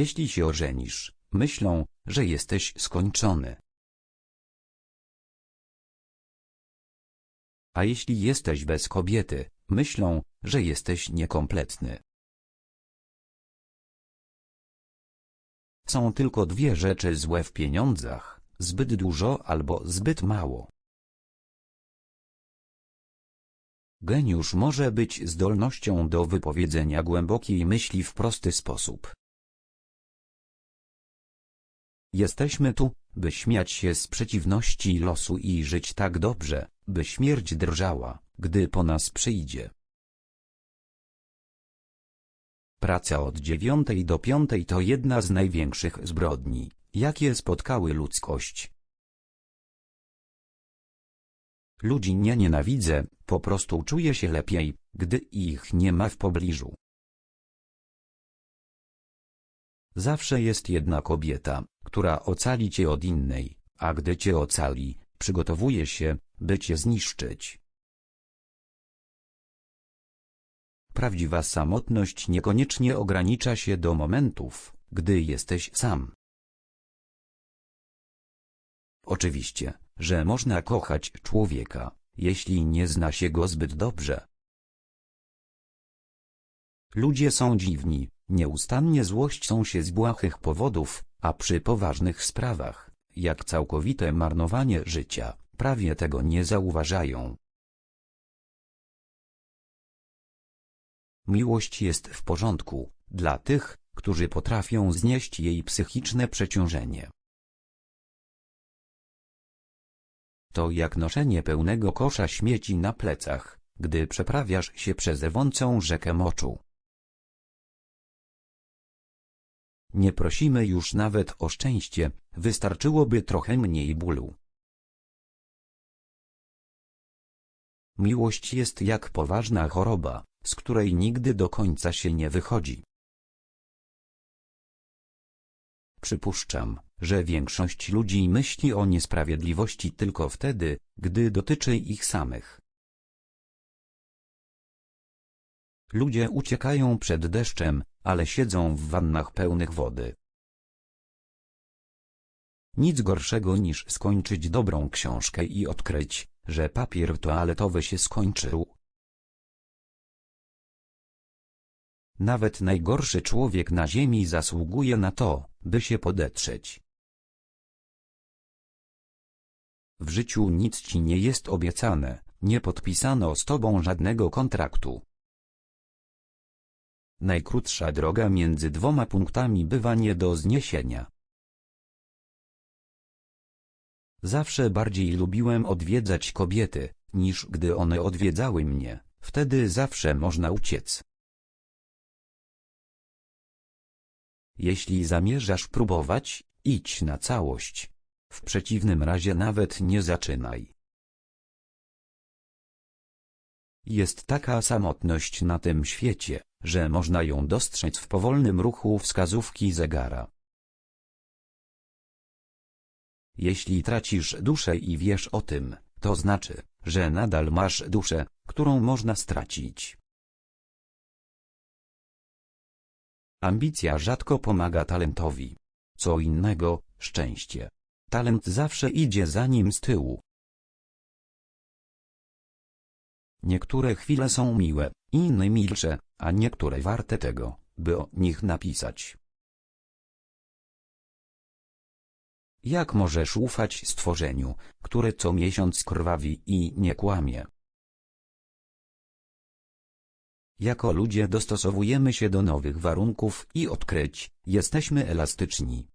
Jeśli się ożenisz, myślą, że jesteś skończony. A jeśli jesteś bez kobiety, myślą, że jesteś niekompletny. Są tylko dwie rzeczy złe w pieniądzach, zbyt dużo albo zbyt mało. Geniusz może być zdolnością do wypowiedzenia głębokiej myśli w prosty sposób. Jesteśmy tu, by śmiać się z przeciwności losu i żyć tak dobrze, by śmierć drżała, gdy po nas przyjdzie. Praca od dziewiątej do piątej to jedna z największych zbrodni, jakie spotkały ludzkość. Ludzi nie nienawidzę, po prostu czuję się lepiej, gdy ich nie ma w pobliżu. Zawsze jest jedna kobieta, która ocali cię od innej, a gdy cię ocali, przygotowuje się, by cię zniszczyć. Prawdziwa samotność niekoniecznie ogranicza się do momentów, gdy jesteś sam. Oczywiście, że można kochać człowieka, jeśli nie zna się go zbyt dobrze. Ludzie są dziwni, nieustannie złością się z błahych powodów, a przy poważnych sprawach, jak całkowite marnowanie życia, prawie tego nie zauważają. Miłość jest w porządku, dla tych, którzy potrafią znieść jej psychiczne przeciążenie. To jak noszenie pełnego kosza śmieci na plecach, gdy przeprawiasz się przez rwącą rzekę moczu. Nie prosimy już nawet o szczęście, wystarczyłoby trochę mniej bólu. Miłość jest jak poważna choroba, z której nigdy do końca się nie wychodzi. Przypuszczam, że większość ludzi myśli o niesprawiedliwości tylko wtedy, gdy dotyczy ich samych. Ludzie uciekają przed deszczem, ale siedzą w wannach pełnych wody. Nic gorszego niż skończyć dobrą książkę i odkryć, że papier toaletowy się skończył. Nawet najgorszy człowiek na ziemi zasługuje na to, by się podetrzeć. W życiu nic ci nie jest obiecane, nie podpisano z tobą żadnego kontraktu. Najkrótsza droga między dwoma punktami bywa nie do zniesienia. Zawsze bardziej lubiłem odwiedzać kobiety, niż gdy one odwiedzały mnie, wtedy zawsze można uciec. Jeśli zamierzasz próbować, idź na całość. W przeciwnym razie nawet nie zaczynaj. Jest taka samotność na tym świecie, że można ją dostrzec w powolnym ruchu wskazówki zegara. Jeśli tracisz duszę i wiesz o tym, to znaczy, że nadal masz duszę, którą można stracić. Ambicja rzadko pomaga talentowi. Co innego, szczęście. Talent zawsze idzie za nim z tyłu. Niektóre chwile są miłe, inne milsze, a niektóre warte tego, by o nich napisać. Jak możesz ufać stworzeniu, które co miesiąc krwawi i nie kłamie? Jako ludzie dostosowujemy się do nowych warunków i odkryć, jesteśmy elastyczni.